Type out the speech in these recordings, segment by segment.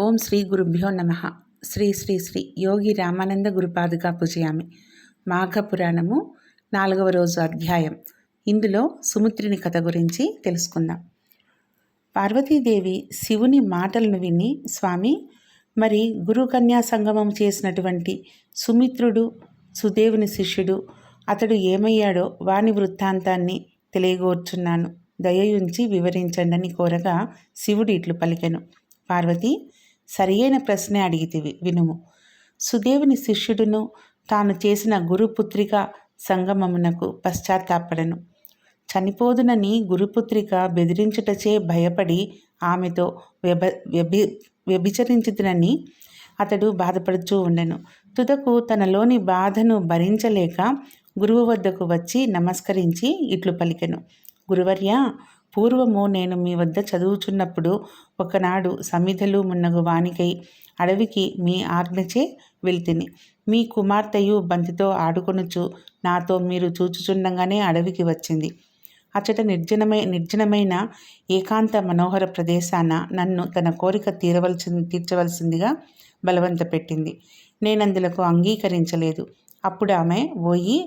ఓం శ్రీ గురుభ్యో నమ. శ్రీ శ్రీ శ్రీ యోగి రామానంద గురుపాదుగా పూజయామి. మాఘ పురాణము నాలుగవ రోజు అధ్యాయం. ఇందులో సుమిత్రిని కథ గురించి తెలుసుకుందాం. పార్వతీదేవి శివుని మాటలను విని స్వామి మరి గురుకన్యా సంగమం చేసినటువంటి సుమిత్రుడు సుదేవుని శిష్యుడు అతడు ఏమయ్యాడో వాని వృత్తాంతాన్ని తెలియగోర్చున్నాను. దయయుంచి వివరించండి కోరగా శివుడు ఇట్లు పలికెను. పార్వతి సరియైన ప్రశ్నే అడిగితివి వినుము. సుదేవుని శిష్యుడును తాను చేసిన గురుపుత్రిక సంగమమునకు పశ్చాత్తాపడను. చనిపోదునని గురుపుత్రిక బెదిరించుటచే భయపడి ఆమెతో వ్యభ వ్యభి వ్యభిచరించుతునని అతడు బాధపడుచూ ఉండెను. తుదకు తనలోని బాధను భరించలేక గురువు వద్దకు వచ్చి నమస్కరించి ఇట్లు పలికెను. గురువర్య పూర్వము నేను మీ వద్ద చదువుచున్నప్పుడు ఒకనాడు సమిధలు మున్నగు వానికై అడవికి మీ ఆజ్ఞచే వెళ్తిని. మీ కుమార్తెయు బంతితో ఆడుకొనుచు నాతో మీరు చూచుచుండగానే అడవికి వచ్చింది. అచ్చట నిర్జనమై నిర్జనమైన ఏకాంత మనోహర ప్రదేశాన నన్ను తన కోరిక తీరవలసి తీర్చవలసిందిగా బలవంత పెట్టింది నేనందులకు అంగీకరించలేదు. అప్పుడు ఆమె పోయి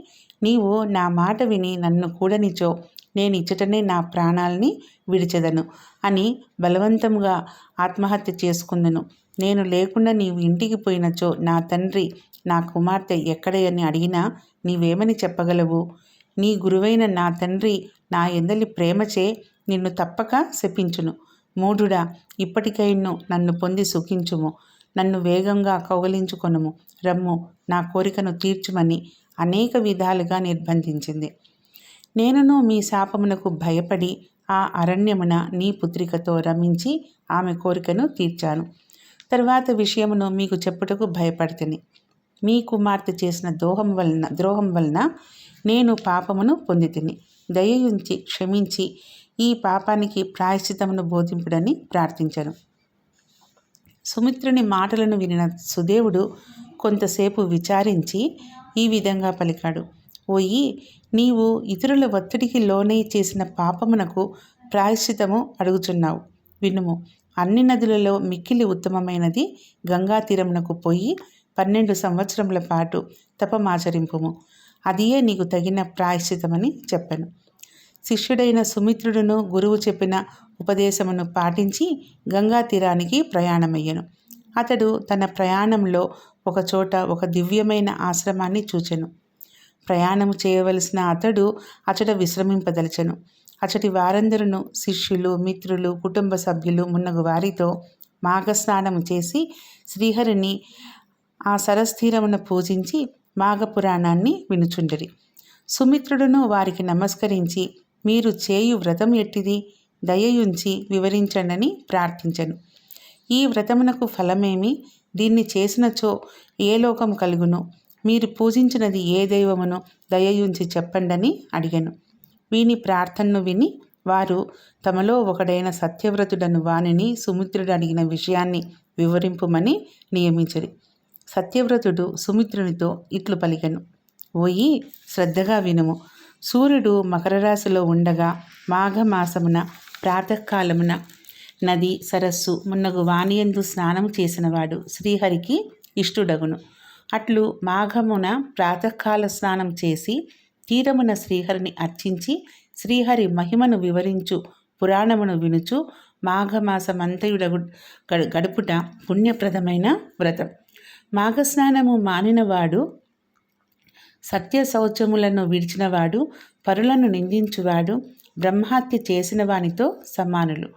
నీవు నా మాట విని నన్ను కూడనిచో నేను ఇచ్చటనే నా ప్రాణాలని విడిచెదను అని బలవంతంగా ఆత్మహత్య చేసుకుందను. నేను లేకుండా నీవు ఇంటికి పోయినచో నా తండ్రి నా కుమార్తె ఎక్కడని అడిగినా నీవేమని చెప్పగలవు? నీ గురువైన నా తండ్రి నా ఎందలి ప్రేమచే నిన్ను తప్పక శపించును. మూఢుడా ఇప్పటికైను నన్ను పొంది సుఖించుము. నన్ను వేగంగా కౌగలించుకొనుము. రమ్ము నా కోరికను తీర్చుమని అనేక విధాలుగా నిర్బంధించింది. నేనును మీ శాపమునకు భయపడి ఆ అరణ్యమున నీ పుత్రికతో రమించి ఆమె కోరికను తీర్చాను. తరువాత విషయమును మీకు చెప్పుటకు భయపడితేని. మీ కుమార్తె చేసిన దోహం వలన ద్రోహం వలన నేను పాపమును పొందితిని. దయయుంచి క్షమించి ఈ పాపానికి ప్రాయశ్చితమును బోధింపుడని ప్రార్థించను. సుమిత్రుని మాటలను వినిన సుదేవుడు కొంతసేపు విచారించి ఈ విధంగా పలికాడు. ఓయి నీవు ఇతరుల ఒత్తిడికి లోనై చేసిన పాపమునకు ప్రాయశ్చితము అడుగుచున్నావు. వినుము అన్ని నదులలో మిక్కిలి ఉత్తమమైనది గంగా తీరమునకు పోయి పన్నెండు సంవత్సరముల పాటు తపమాచరింపుము అదియే నీకు తగిన ప్రాయశ్చితమని చెప్పాను. శిష్యుడైన సుమిత్రుడును గురువు చెప్పిన ఉపదేశమును పాటించి గంగా తీరానికి ప్రయాణమయ్యను. అతడు తన ప్రయాణంలో ఒకచోట ఒక దివ్యమైన ఆశ్రమాన్ని చూచెను. ప్రయాణము చేయవలసిన అతడు అచట విశ్రమింపదలచను. అచటి వారందరును శిష్యులు మిత్రులు కుటుంబ సభ్యులు మున్నగు వారితో మాఘస్నానము చేసి శ్రీహరిని ఆ సరస్థీరమును పూజించి మాఘపురాణాన్ని వినుచుండరి. సుమిత్రుడును వారికి నమస్కరించి మీరు చేయు వ్రతం ఎట్టిది? దయయుంచి వివరించండని ప్రార్థించను. ఈ వ్రతమునకు ఫలమేమి? దీన్ని చేసినచో ఏ లోకం కలుగును? మీరు పూజించినది ఏ దైవమును దయయుంచి చెప్పండని అడిగాను. వీని ప్రార్థనను విని వారు తమలో ఒకడైన సత్యవ్రతుడను వానిని సుమిత్రుడు అడిగిన విషయాన్ని వివరింపుమని నియమించరు. సత్యవ్రతుడు సుమిత్రునితో ఇట్లు పలికెను. ఓయి శ్రద్ధగా వినుము. సూర్యుడు మకర రాశిలో ఉండగా మాఘమాసమున ప్రాతకాలమున నది సరస్సు మున్నగు వాణియందు స్నానం చేసినవాడు శ్రీహరికి ఇష్టుడగును. అట్లు మాఘమున ప్రాతకాల స్నానం చేసి తీరమున శ్రీహరిని అర్చించి శ్రీహరి మహిమను వివరించు పురాణమును వినుచు మాఘమాసమంతయుడ గడుపుట పుణ్యప్రదమైన వ్రతం. మాఘస్నానము మానినవాడు సత్య శౌచములను విడిచినవాడు పరులను నిందించువాడు బ్రహ్మహత్య చేసిన వానితో సమానులు.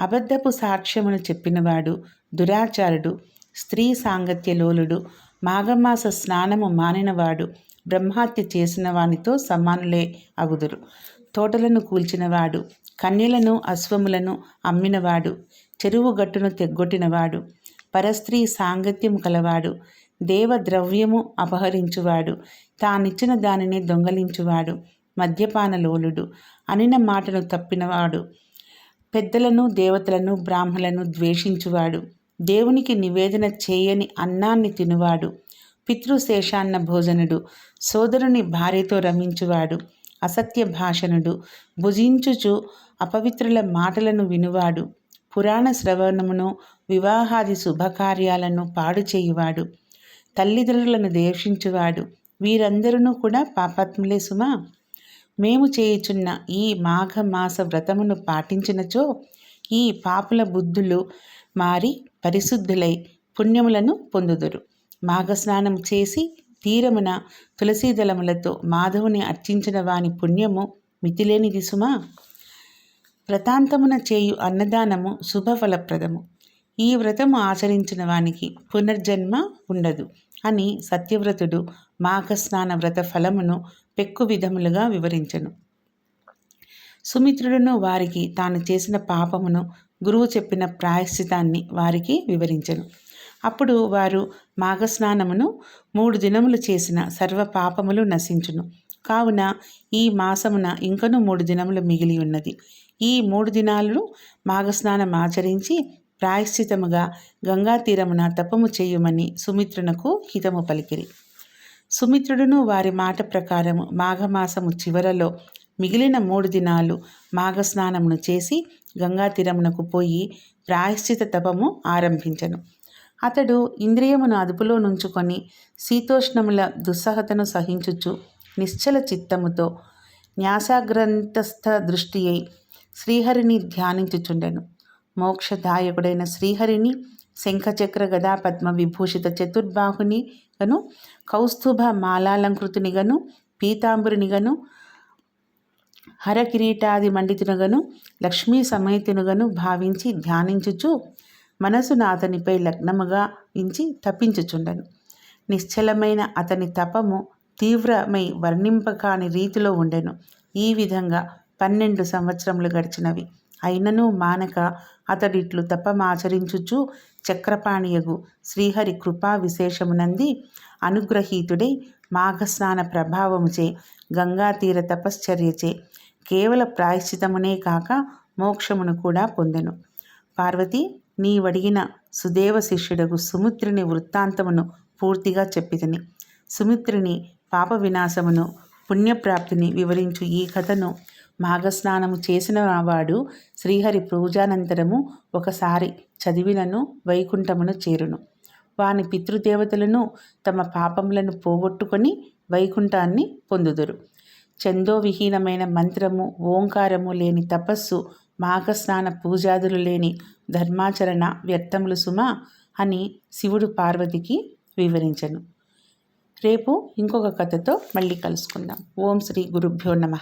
అబద్ధపు సాక్ష్యమును చెప్పినవాడు దురాచారుడు స్త్రీ సాంగత్యలోలుడు మాఘమాస స్నానము మానినవాడు బ్రహ్మహత్య చేసిన వానితో సమానులే అగుదురు. తోటలను కూల్చినవాడు కన్యలను అశ్వములను అమ్మినవాడు చెరువు గట్టును తెగ్గొట్టినవాడు పరస్త్రీ సాంగత్యము కలవాడు దేవద్రవ్యము అపహరించువాడు తానిచ్చిన దానిని దొంగలించువాడు మద్యపానలోలుడు అనిన మాటను తప్పినవాడు పెద్దలను దేవతలను బ్రాహ్మలను ద్వేషించువాడు దేవునికి నివేదన చేయని అన్నాన్ని తినువాడు పితృశేషాన్న భోజనుడు సోదరుని భార్యతో రమించువాడు అసత్య భాషణుడు భుజించుచు అపవిత్రుల మాటలను వినువాడు పురాణ శ్రవణమును వివాహాది శుభకార్యాలను పాడు చేయువాడు తల్లిదండ్రులను దేశించువాడు వీరందరూ కూడా పాపాత్ములే సుమా? మేము చేయుచున్న ఈ మాఘమాస వ్రతమును పాటించినచో ఈ పాపుల బుద్ధులు మారి పరిశుద్ధులై పుణ్యములను పొందుదురు. మాఘస్నానం చేసి తీరమున తులసీదళములతో మాధవుని అర్చించిన వాని పుణ్యము మితిలేనిది సుమా వ్రతాంతమున చేయు అన్నదానము శుభఫలప్రదము. ఈ వ్రతము ఆచరించిన వానికి పునర్జన్మ ఉండదు అని సత్యవ్రతుడు మాఘస్నాన వ్రత ఫలమును పెక్కు విధములుగా వివరించను. సుమిత్రుడును వారికి తాను చేసిన పాపమును గురువు చెప్పిన ప్రాయశ్చితాన్ని వారికి వివరించను. అప్పుడు వారు మాఘస్నానమును మూడు దినములు చేసిన సర్వ పాపములు నశించును. కావున ఈ మాసమున ఇంకను మూడు దినములు మిగిలి ఉన్నది. ఈ మూడు దినాలను మాఘస్నానం ఆచరించి ప్రాయశ్చితముగా గంగా తీరమున తపము చేయుమని సుమిత్రునకు హితము పలికిరి. సుమిత్రుడును వారి మాట ప్రకారము మాఘమాసము చివరలో మిగిలిన మూడు దినాలు మాఘస్నానమును చేసి గంగా తీరమునకు పోయి ప్రాయశ్చిత తపము ఆరంభించను. అతడు ఇంద్రియమును అదుపులో నుంచుకొని శీతోష్ణముల దుస్సహతను సహించుచు నిశ్చల చిత్తముతో న్యాసాగ్రంథస్థ దృష్టి అయి శ్రీహరిని ధ్యానించుచుండెను. మోక్షదాయకుడైన శ్రీహరిని శంఖచక్ర గదా పద్మ విభూషిత చతుర్బాహుని గను కౌస్తుభ మాలాలంకృతునిగను పీతాంబరునిగను హరకిరీటాది మండితునుగను లక్ష్మీ సమేతునుగను భావించి ధ్యానించుచు మనసును అతనిపై లగ్నముగా ఇంచి తప్పించుచుండను. నిశ్చలమైన అతని తపము తీవ్రమై వర్ణింపకాని రీతిలో ఉండెను. ఈ విధంగా పన్నెండు సంవత్సరములు గడిచినవి. అయినను మానక అతడిట్లు తపమాచరించుచు చక్రపాణియగు శ్రీహరి కృపా విశేషమునంది అనుగ్రహీతుడై మాఘస్నాన ప్రభావముచే గంగా తీర తపశ్చర్యచే కేవల ప్రాయశ్చితమునే కాక మోక్షమును కూడా పొందెను. పార్వతి నీవడిగిన సుదేవ శిష్యుడకు సుమిత్రుని వృత్తాంతమును పూర్తిగా చెప్పితిని. సుమిత్రుని పాప వినాశమును పుణ్యప్రాప్తిని వివరించు ఈ కథను మాఘస్నానము చేసిన వాడు శ్రీహరి పూజానంతరము ఒకసారి చదివినను వైకుంఠమును చేరును. వాని పితృదేవతలను తమ పాపములను పోగొట్టుకొని వైకుంఠాన్ని పొందుదురు. చందోవిహీనమైన మంత్రము ఓంకారము లేని తపస్సు మాఘస్నాన పూజాదులు లేని ధర్మాచరణ వ్యర్థములు సుమా అని శివుడు పార్వతికి వివరించను. రేపు ఇంకొక కథతో మళ్ళీ కలుసుకుందాం. ఓం శ్రీ గురుభ్యో నమ.